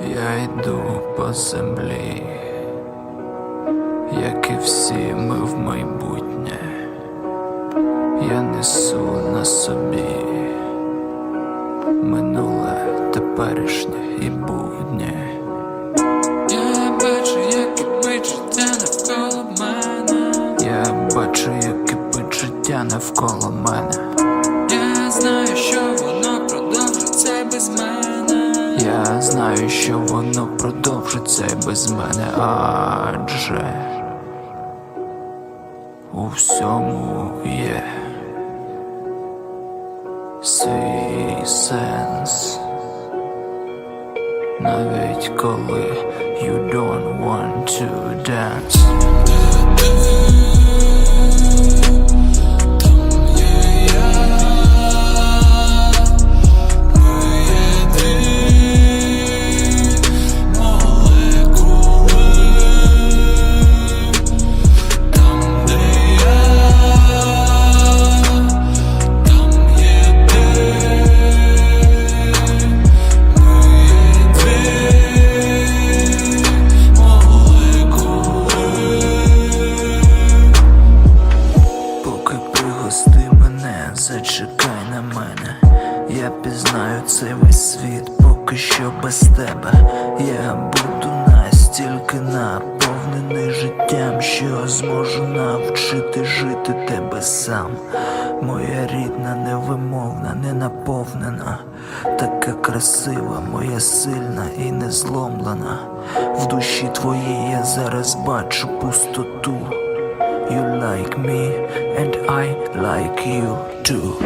Я йду по землі, як і всі ми в майбутнє. Я несу на собі минуле, теперішнє і буднє. Життя навколо мене. Я знаю, що воно продовжиться без мене. Я знаю, що воно продовжиться без мене, адже у всьому є свій сенс. Навіть коли you don't want to dance. Зачекай на мене. Я пізнаю цей весь світ, поки що без тебе. Я буду настільки наповнений життям, що зможу навчити жити тебе сам. Моя рідна, невимовна, ненаповнена, така красива, моя сильна і незломлена. В душі твоїй я зараз бачу пустоту. You like me, and I like you too.